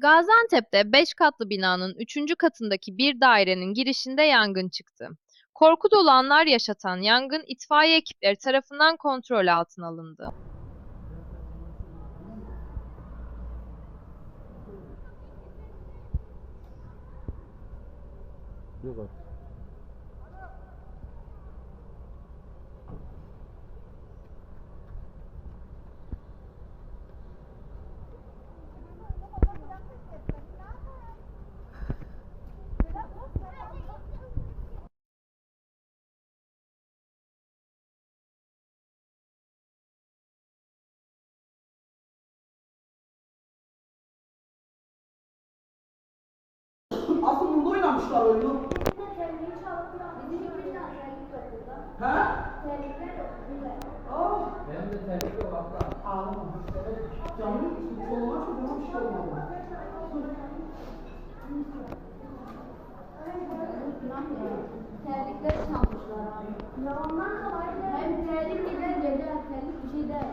Gaziantep'te 5 katlı binanın 3. katındaki bir dairenin girişinde yangın çıktı. Korku dolu anlar yaşatan yangın itfaiye ekipleri tarafından kontrol altına alındı. Yok artık. Aslında burada oynamışlar oyunu. He? Aa. Benim de terlik yok abla. Ağlama. Canım soluna çocuğuma bir şey olmadı. Terlikler çalmışlar abi. Ya ondan dolayı hem terlik gider gece terlik bir şey der.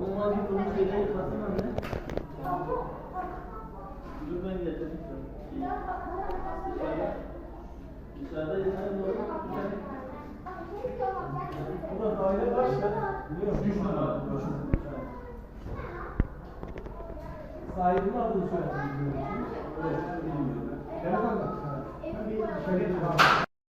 Bunlar bir bunu şeyde yıkasın anne. Dur ben getirdim. Dışarıda. Dışarıda yıkanın doğru. Burada daire var ya. Biliyorum. Üç numara. Sahibinin adını söylesin. Evet, bilmiyorum. Evet, anlat. Bir şöyle bir var.